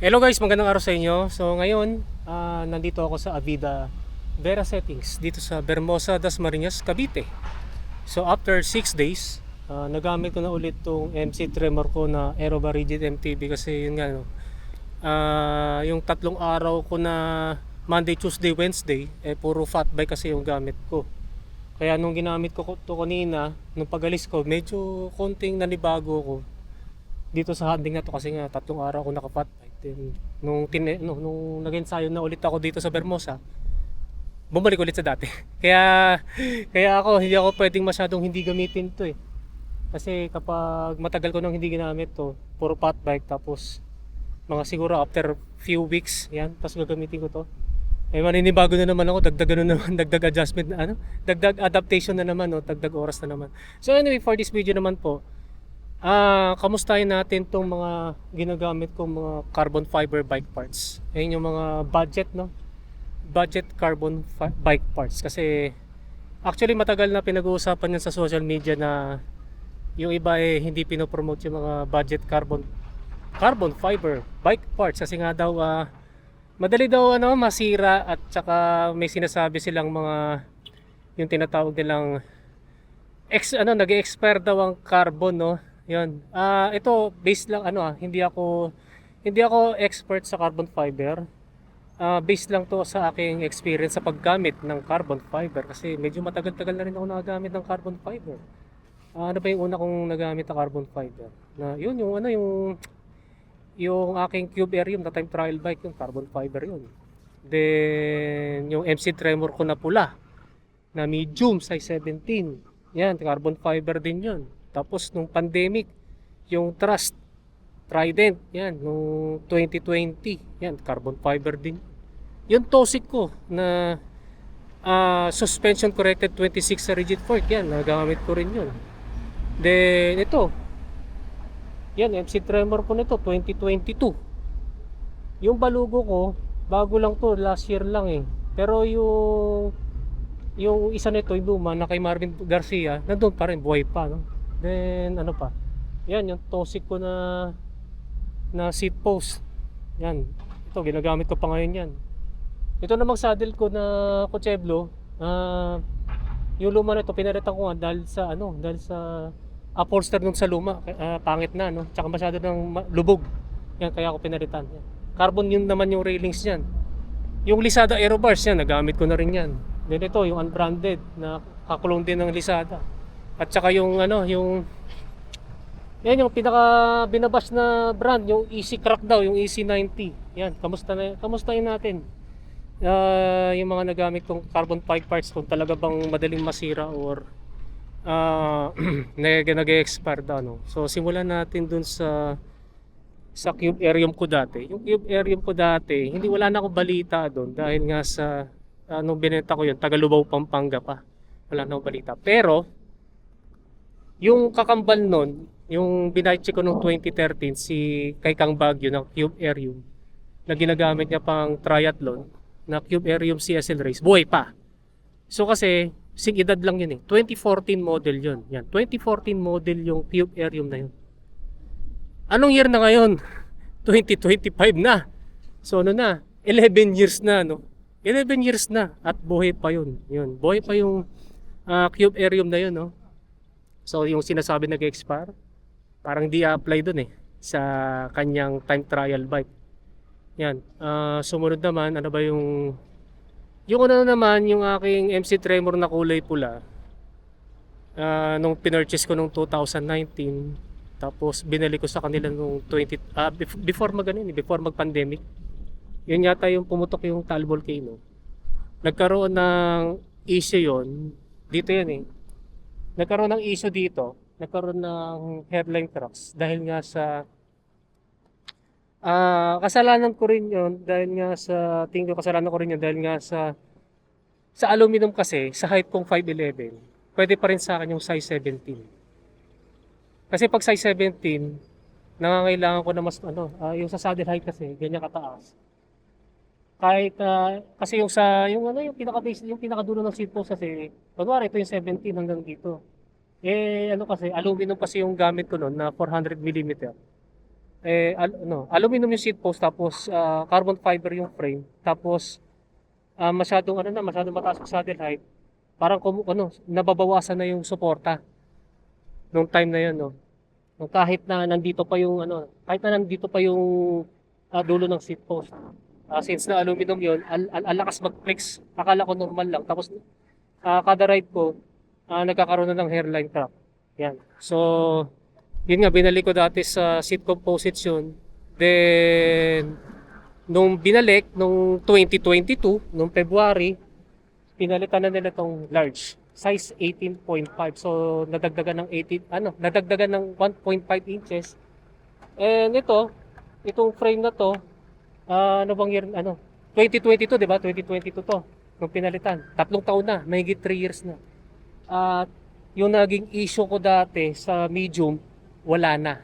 Hello guys, magandang araw sa inyo. So ngayon, ah, nandito ako sa Avida Vera Settings dito sa Bermosa, Dasmariñas, Cavite. So after 6 days, ah, nagamit ko na ulit tong MC Tremor ko na Aeroba Rigid MTB kasi yun nga no. ah, yung tatlong araw ko na Monday, Tuesday, Wednesday, eh puro fat bike kasi yung gamit ko. Kaya nung ginamit ko to kanina, nung pagalis ko, medyo konting nanibago ko dito sa handling na to kasi nga tatlong araw ako nakapat bike. Then, nung, tine, no, nung nag-ensayo na ulit ako dito sa Bermosa, bumalik ulit sa dati. kaya, kaya ako, hindi ako pwedeng masyadong hindi gamitin to eh. Kasi kapag matagal ko nang hindi ginamit to, puro pat bike tapos mga siguro after few weeks, yan, tapos gagamitin ko to. Eh maninibago na naman ako, dagdag ano naman, dagdag adjustment na ano, dagdag adaptation na naman, no, dagdag oras na naman. So anyway, for this video naman po, Ah, kamustahin natin tong mga ginagamit kong mga carbon fiber bike parts. Ayun yung mga budget, no? Budget carbon bike parts kasi actually matagal na pinag-uusapan yan sa social media na yung iba eh hindi pinopromote yung mga budget carbon carbon fiber bike parts kasi nga daw ah, madali daw ano masira at saka may sinasabi silang mga yung tinatawag nilang ex ano nag-expire daw ang carbon no yun. Ah, ito based lang ano ah, hindi ako hindi ako expert sa carbon fiber. Ah, based lang to sa aking experience sa paggamit ng carbon fiber kasi medyo matagal-tagal na rin ako nagagamit ng carbon fiber. Ah, ano ba yung una kong nagamit na carbon fiber? Na yun yung ano yung yung aking Cube Aerium na time trial bike yung carbon fiber yun. Then yung MC Tremor ko na pula na medium size 17. Yan, carbon fiber din yun. Tapos nung pandemic, yung Trust Trident, yan, nung 2020, yan, carbon fiber din. Yung Tosik ko na ah, suspension corrected 26 sa rigid fork, yan, nagamit ko rin yun. Then ito, yan, MC Tremor ko nito, 2022. Yung balugo ko, bago lang to, last year lang eh. Pero yung yung isa nito, yung luma na kay Marvin Garcia, nandun pa rin, buhay pa, no? Then, ano pa? Yan, yung Tosik ko na na seat post. Yan. Ito, ginagamit ko pa ngayon yan. Ito namang saddle ko na Cocheblo, ah yung luma na ito, pinalitan ko nga dahil sa, ano, dahil sa upholster nung sa luma, ah, pangit na, no? Tsaka masyado ng lubog. Yan, kaya ako pinalitan. Yan. Carbon yun naman yung railings niyan. Yung Lisada Aerobars yan, nagamit ko na rin yan. Then ito, yung unbranded na kakulong din ng Lisada. At saka yung ano, yung yan yung pinaka binabash na brand, yung Easy Crack daw, yung EC90. Yan, kamusta na kamustahin natin? Ah, yung mga nagamit kong carbon pipe parts kung talaga bang madaling masira or nag nag-expire daw no. So simulan natin dun sa sa Cube Aerium ko dati. Yung Cube Aerium ko dati, hindi wala na akong balita doon dahil nga sa anong binenta ko yun, Tagalubaw, Pampanga pa. Wala na akong balita. Pero yung kakambal nun, yung binayche ko noong 2013 si kay Kang Bagyo ng Cube Aerium na ginagamit niya pang triathlon na Cube Aerium CSL race, buhay pa. So kasi, sing edad lang yun eh. 2014 model yun. Yan, 2014 model yung Cube Aerium na yun. Anong year na ngayon? 2025 na. So ano na? 11 years na, no? 11 years na at buhay pa yun. Yun, buhay pa yung ah, Cube Aerium na yun, no? So yung sinasabi nag-expire, parang di apply dun eh sa kanyang time trial bike. Yan. Ah, sumunod naman, ano ba yung yung una naman, yung aking MC Tremor na kulay pula. ah, nung pinurchase ko nung 2019, tapos binili ko sa kanila nung 20 ah, bef- before mag ano eh, before mag-pandemic. Yun yata yung pumutok yung Tal Volcano. Nagkaroon ng issue yon dito yan eh. Nagkaroon ng issue dito, nagkaroon ng headline cracks dahil nga sa Ah, kasalanan ko rin 'yon dahil nga sa tingin ko kasalanan ko rin 'yon dahil nga sa sa aluminum kasi sa height kong 5'11, pwede pa rin sa akin yung size 17. Kasi pag size 17, nangangailangan ko na mas ano, ah, yung sa saddle height kasi ganyan kataas. Kahit ah, kasi yung sa yung ano yung pinaka base yung pinakadulo ng seat post kasi kunwari ito yung 17 hanggang dito. Eh ano kasi aluminum kasi yung gamit ko noon na 400 mm. eh al- ano, aluminum yung seat post tapos ah, carbon fiber yung frame. Tapos ah, masyadong ano na, masyadong mataas yung saddle height. Parang kumu- ano, nababawasan na yung suporta nung time na yun, no. Nung kahit na nandito pa yung ano, kahit na nandito pa yung ah, dulo ng seat post. Ah, since na aluminum yun, al, al, al lakas mag-flex. Akala ko normal lang. Tapos ah, kada ride ko, ah, nagkakaroon na ng hairline crack. Yan. So, yun nga, binalik ko dati sa seat composites yun. Then, nung binalik, nung 2022, nung February, pinalitan na nila tong large. Size 18.5. So, nadagdagan ng 18, ano, nadagdagan ng 1.5 inches. And ito, itong frame na to, ah, ano bang year, ano, 2022, di ba? 2022 to, nung pinalitan. Tatlong taon na, mahigit 3 years na. At yung naging issue ko dati sa medium, wala na.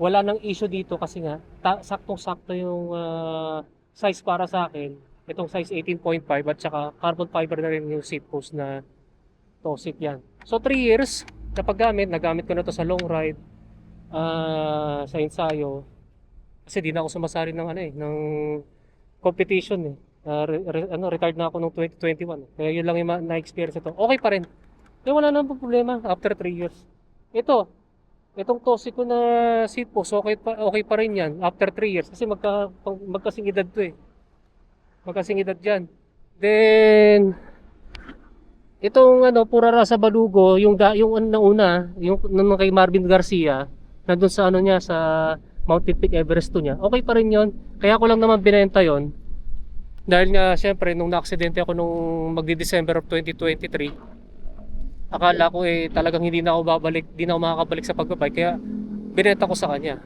Wala nang issue dito kasi nga, saktong-sakto yung ah, size para sa akin. Itong size 18.5 at saka carbon fiber na rin yung seat post na Tosik yan. So 3 years na paggamit, nagamit ko na to sa long ride, ah, sa ensayo. Kasi di na ako sumasali ng ano eh, ng competition eh. Ah, re- re- ano, retired na ako nung 2021. eh. Kaya yun lang yung na-experience ito. Okay pa rin. Eh, wala namang problema after 3 years. Ito, itong toxic ko na seat post, okay pa, okay pa rin yan after 3 years. Kasi magka, magkasing edad to eh. Magkasing edad dyan. Then, itong ano, purara sa balugo, yung, yung una, una yung nung kay Marvin Garcia, nandun sa ano niya, sa Mountain Peak Everest to niya, okay pa rin yon Kaya ko lang naman binenta yon Dahil nga, syempre, nung na-aksidente ako nung magdi-December of 2023, akala ko eh talagang hindi na ako babalik, hindi na ako makakabalik sa pagbabike kaya binenta ko sa kanya.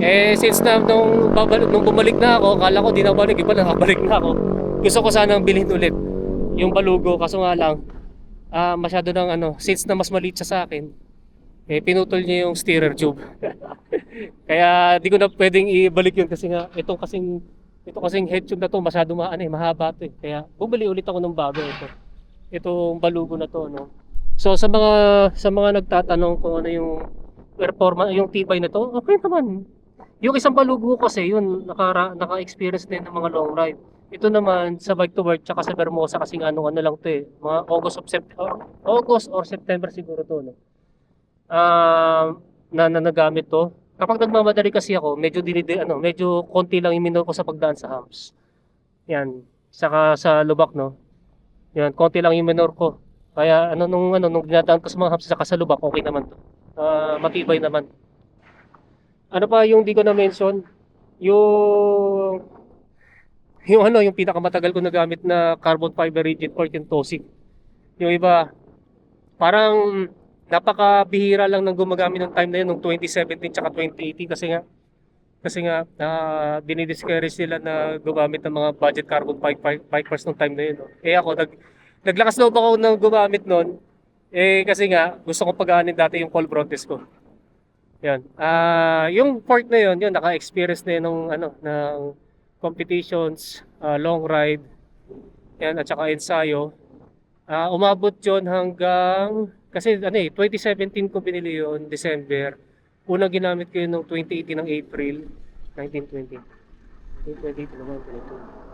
Eh since na nung, babalik, nung bumalik na ako, akala ko di na balik, iba nakabalik na ako. Gusto ko sanang bilhin ulit yung balugo. Kaso nga lang ah, masyado ng ano, since na mas maliit siya sa akin, eh pinutol niya yung steerer tube. kaya di ko na pwedeng ibalik yun kasi nga itong kasing ito kasing head tube na to masyado ma, ano, eh, mahaba to eh. Kaya bumili ulit ako ng bago ito. Itong balugo na to, no. So sa mga sa mga nagtatanong kung ano yung performance, yung tibay na to, okay naman. Yung isang balugo kasi, yun, naka, naka-experience din ng mga long ride. Ito naman, sa bike to work, tsaka sa Bermosa, kasi ano, ano lang to eh, mga August, of September, August or September siguro to, no? Ah, na, na nagamit to. Kapag nagmamadali kasi ako, medyo dinidi, ano, medyo konti lang yung minor ko sa pagdaan sa humps. Yan, saka sa lubak, no? Yan, konti lang yung minor ko. Kaya ano nung ano nung dinadaan ko sa mga humps saka sa lubak, okay naman to. Ah, matibay naman. Ano pa yung di ko na mention? Yung yung ano, yung pinakamatagal ko nagamit na carbon fiber rigid fork yung. Yung iba parang napakabihira lang nang gumagamit ng time na yun nung 2017 tsaka 2018 kasi nga kasi nga uh, dinidiscourage sila na gumamit ng mga budget carbon fiber fibers nung time na yun. No? Eh ako nag naglakas loob ako nang gumamit nun eh kasi nga gusto ko pagaanin dati yung call brontes ko. Yan. Ah, yung fork na yun, yun naka-experience na yun ng ano ng competitions, ah, long ride. Yan at saka ensayo. Ah, umabot 'yon hanggang kasi ano eh 2017 ko binili yon December. Unang ginamit ko yun noong 2018 ng April 1920. 2018 naman, 22.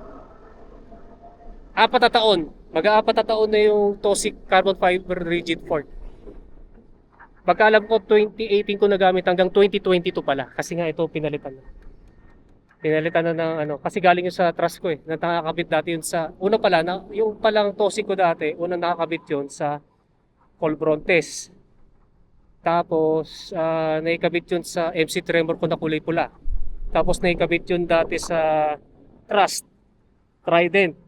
Apat na taon. Mag-aapat na taon na yung Tosik Carbon Fiber Rigid Fork. Pagkaalam ko 2018 ko nagamit hanggang 2022 pala kasi nga ito pinalitan na. Pinalitan na ng ano kasi galing yun sa trust ko eh. Na nakakabit dati yun sa una pala na yung palang Tosik ko dati, unang nakakabit yun sa Colbrontes. Tapos ah, naikabit yun sa MC Tremor ko na kulay pula. Tapos naikabit yun dati sa Trust Trident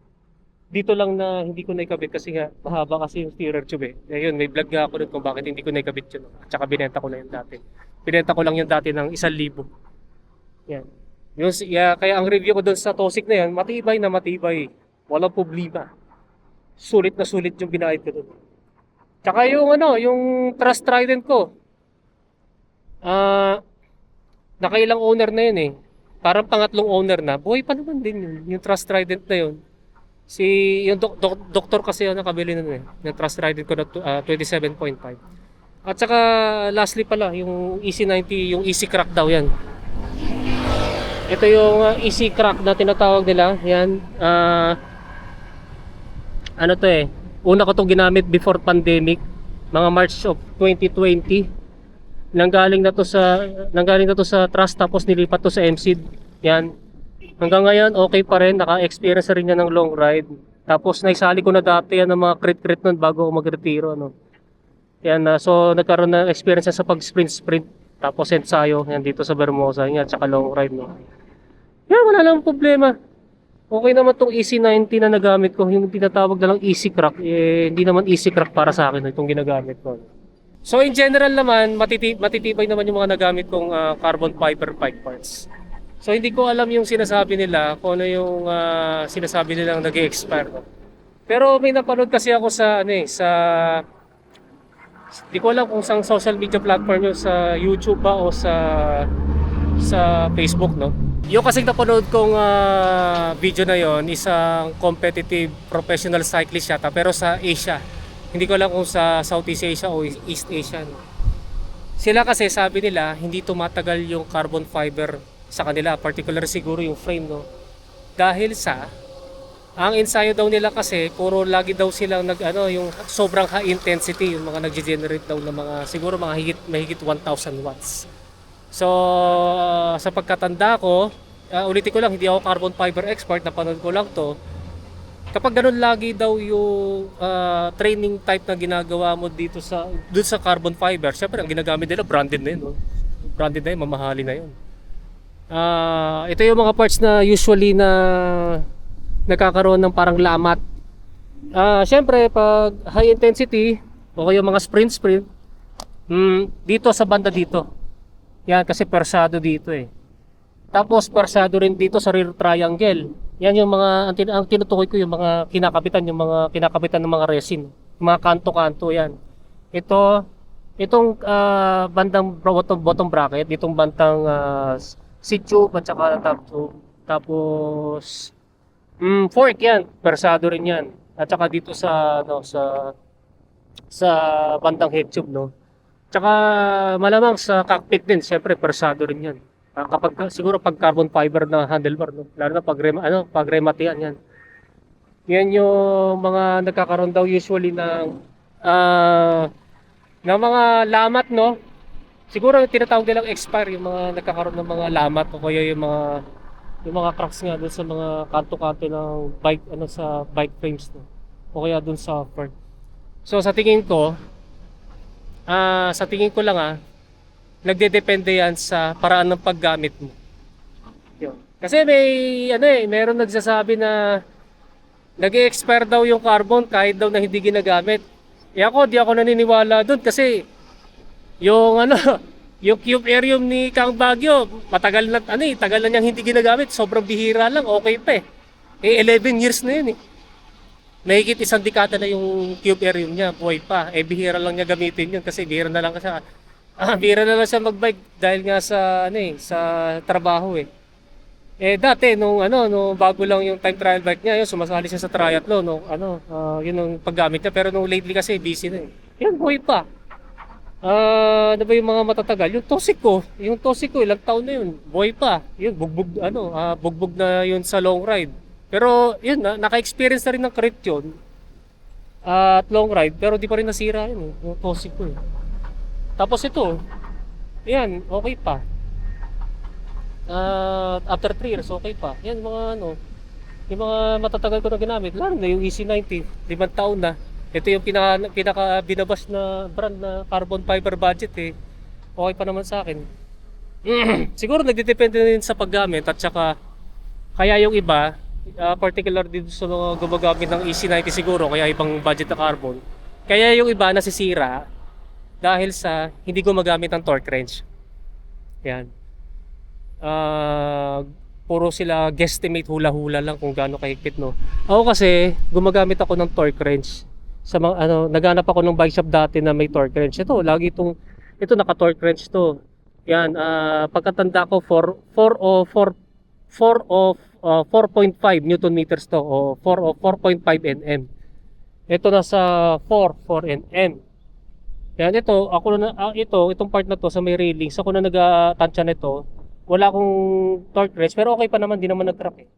dito lang na hindi ko naikabit kasi nga mahaba kasi yung steerer tube eh. Ayun, may vlog nga ako nun kung bakit hindi ko naikabit yun. At saka binenta ko na yun dati. Binenta ko lang yun dati ng isang libo. Yan. Yung, yeah, kaya ang review ko doon sa Tosik na yan, matibay na matibay. Walang problema. Sulit na sulit yung binayad ko doon. Tsaka yung ano, yung Trust Trident ko. Ah, nakailang owner na yun eh. Parang pangatlong owner na. Buhay pa naman din yun. Yung Trust Trident na yun. Si yung dok, dok, doktor kasi yung nakabili nun eh. Yung trust riding ko na tu- ah, 27.5. At saka lastly pala, yung EC90, yung Easy Crack daw yan. Ito yung uh, easy crack na tinatawag nila. Yan. ah ano to eh. Una ko itong ginamit before pandemic. Mga March of 2020. Nanggaling na to sa nanggaling na to sa trust tapos nilipat to sa MSID. Yan. Hanggang ngayon okay pa rin. Naka-experience na rin yan ng long ride. Tapos naisali ko na dati yan ng mga crit-crit nun bago ako magretiro. Ano. Yan, ah, so nagkaroon ng experience sa pag-sprint-sprint. Tapos ensayo, yan dito sa Bermosa, yan, tsaka long ride. No. Yan, wala lang problema. Okay naman tong EC90 na nagamit ko, yung tinatawag na lang easy crack, eh, hindi naman easy crack para sa akin itong ginagamit ko. So in general naman, matiti matitibay naman yung mga nagamit kong ah, carbon fiber bike parts. So hindi ko alam yung sinasabi nila, kung ano yung ah, sinasabi nilang nag expire Pero may napanood kasi ako sa ano eh, sa Di ko alam kung saan social media platform yun sa YouTube ba o sa sa Facebook no. Yung kasing napanood kong ah, video na yon isang competitive professional cyclist yata pero sa Asia. Hindi ko alam kung sa Southeast Asia o East Asia. No? Sila kasi sabi nila hindi tumatagal yung carbon fiber sa kanila, particular siguro yung frame no. Dahil sa ang ensayo daw nila kasi puro lagi daw silang nag ano yung sobrang high intensity yung mga nagge-generate daw ng mga siguro mga higit mahigit 1000 watts. So sa pagkatanda ko, uh, ulitin ko lang hindi ako carbon fiber expert, napanood ko lang to. Kapag ganun lagi daw yung ah, training type na ginagawa mo dito sa dun sa carbon fiber, syempre ang ginagamit nila branded na yun, no? branded na yun, mamahalin na yun. Ah, ito yung mga parts na usually na nagkakaroon ng parang lamat. Ah, syempre pag high intensity o kaya mga sprint sprint, mm, dito sa banda dito. Yan kasi persado dito eh. Tapos persado rin dito sa rear triangle. Yan yung mga ang, tin- ang tinutukoy ko yung mga kinakabitan, yung mga kinakabitan ng mga resin, mga kanto-kanto yan. Ito itong ah, bandang bottom bottom bracket, ditong bantang uh, seat tube at saka top tube. Tapos Mm, fork yan, persado rin yan. At saka dito sa ano sa sa bandang head tube no. Tsaka malamang sa cockpit din, syempre persado rin yan. Ah, kapag siguro pag carbon fiber na handlebar no, lalo na pag rema, ano, pag rematian yan. Yan yung mga nagkakaroon daw usually ng ah ng mga lamat no. Siguro tinatawag nilang expire yung mga nagkakaroon ng mga lamat o kaya yung mga yung mga cracks nga doon sa mga kanto-kanto ng bike ano sa bike frames no o kaya doon sa front so sa tingin ko ah sa tingin ko lang ah nagdedepende yan sa paraan ng paggamit mo yun. kasi may ano eh meron nagsasabi na nag expire daw yung carbon kahit daw na hindi ginagamit eh ako di ako naniniwala doon kasi yung ano yung cube aerium ni Kang Bagyo, matagal na, ano eh, tagal na niyang hindi ginagamit. Sobrang bihira lang, okay pa eh. Eh, 11 years na yun eh. Mahigit isang dekada na yung cube aerium niya, buhay pa. Eh, bihira lang niya gamitin yun kasi bihira na lang kasi, ah, bihira na lang siya magbike dahil nga sa, ano eh, sa trabaho eh. Eh, dati, nung, ano, nung bago lang yung time trial bike niya, yun, sumasali siya sa triathlon, no, ano, ah, yun ang paggamit niya. Pero nung lately kasi, busy na eh. Yan, buhay pa. Ah, ano ba yung mga matatagal? Yung Tosik ko, yung Tosik ko, ilang taon na yun. Boy pa. Yun, bugbog, ano, ah, bugbog na yun sa long ride. Pero, yun, na, naka-experience na rin ng crit yun. ah, at long ride, pero di pa rin nasira yun, eh, Tosik ko. Eh. Tapos ito, yan, okay pa. Ah, after 3 years, okay pa. Yan, mga ano, yung mga matatagal ko na ginamit, lalo na yung EC90, limang taon na. Ito yung pinaka, pinaka binabas na brand na carbon fiber budget eh. Okay pa naman sa akin. Siguro nagdidepende din sa paggamit at saka kaya yung iba, uh, particular dito sa mga gumagamit ng EC90 siguro, kaya ibang budget na carbon. Kaya yung iba nasisira dahil sa hindi gumagamit ng torque wrench. Yan. Ah, puro sila guesstimate hula-hula lang kung gaano kahigpit no. Ako kasi gumagamit ako ng torque wrench sa mga ano naghanap ako ng bike shop dati na may torque wrench. Ito lagi itong ito naka torque wrench to. Yan ah pagkatanda ko 4 4 o 4 4 of ah, 4.5 newton meters to o 4 o 4.5 nm. Ito nasa 4 4 nm. Yan ito ako na ah, ito itong part na to sa may railings ako na nagatansya nito wala akong torque wrench, pero okay pa naman, di naman nag-crack eh.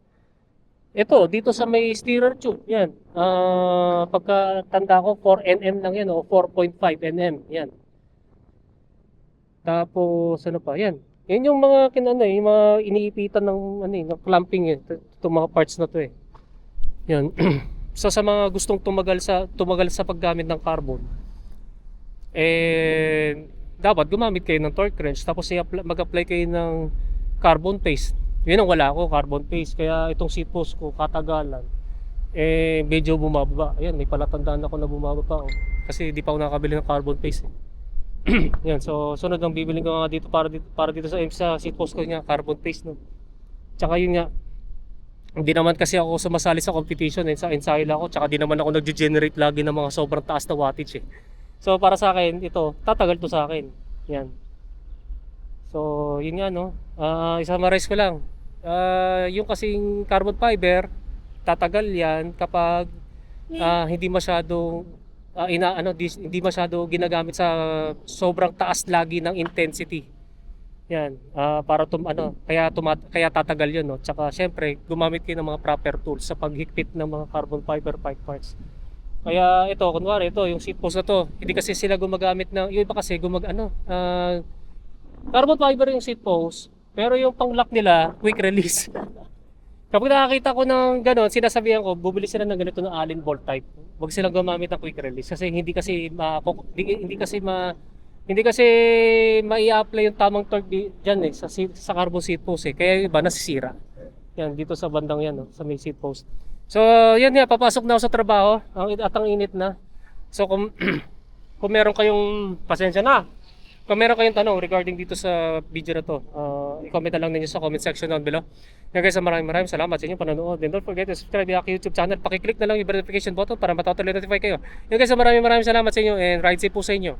Ito, dito sa may steerer tube, yan. Ah, pagka ko, 4nm lang yan, o 4.5 nm, yan. Tapos, ano pa, yan. Yan yung mga, kinano eh, mga iniipitan ng, ano eh, ng clamping eh, itong mga parts na to eh. Yan. so, sa mga gustong tumagal sa, tumagal sa paggamit ng carbon, eh, dapat gumamit kayo ng torque wrench, tapos mag-apply kayo ng carbon paste. Yun ang wala ko, carbon paste. Kaya itong seat post ko, katagalan, eh, medyo bumababa. Ayan, may palatandaan ako na bumababa. Oh. Kasi di pa ako nakakabili ng carbon paste. Eh. Yan, so sunod ang bibiling ko nga dito para dito, para dito sa, sa seat post ko nga, carbon paste. No? Tsaka yun nga, hindi naman kasi ako sumasali sa competition eh, sa Ensayla ako, tsaka di naman ako nag-generate lagi ng mga sobrang taas na wattage eh. So para sa akin, ito, tatagal to sa akin. Yan. So, yun nga no. Ah, i-summarize ko lang. Ah, yung kasing carbon fiber, tatagal yan kapag ah, hindi masyadong ah, ina ano dis- hindi masyado ginagamit sa sobrang taas lagi ng intensity. Yan, ah, para tum ano, kaya tumat kaya tatagal 'yun no. Tsaka syempre, gumamit kayo ng mga proper tools sa paghigpit ng mga carbon fiber pipe parts. Kaya ito, kunwari ito, yung seat post na to, hindi kasi sila gumagamit ng, yung iba kasi gumag ano, ah, carbon fiber yung seat post, pero yung pang-lock nila, quick release. Kapag nakakita ko ng gano'n, sinasabihan ko, bubili sila ng ganito na Allen bolt type. Huwag silang gumamit ng quick release kasi hindi kasi ma hindi, hindi kasi ma hindi kasi mai-apply yung tamang torque di, dyan eh, sa, sa carbon seat post eh. Kaya iba nasisira. Yan, dito sa bandang yan, no, sa may seat post. So, yan nga, papasok na ako sa trabaho. At ang init na. So, kung, kung meron kayong, pasensya na. Kung meron kayong tanong regarding dito sa video na to, uh, i-comment na lang ninyo sa comment section down below. Yan guys, maraming maraming salamat sa inyong panonood. And don't forget to subscribe to aking YouTube channel. Pakiclick na lang yung verification button para matotally notify kayo. Yan guys, maraming maraming salamat sa inyo and ride safe po sa inyo.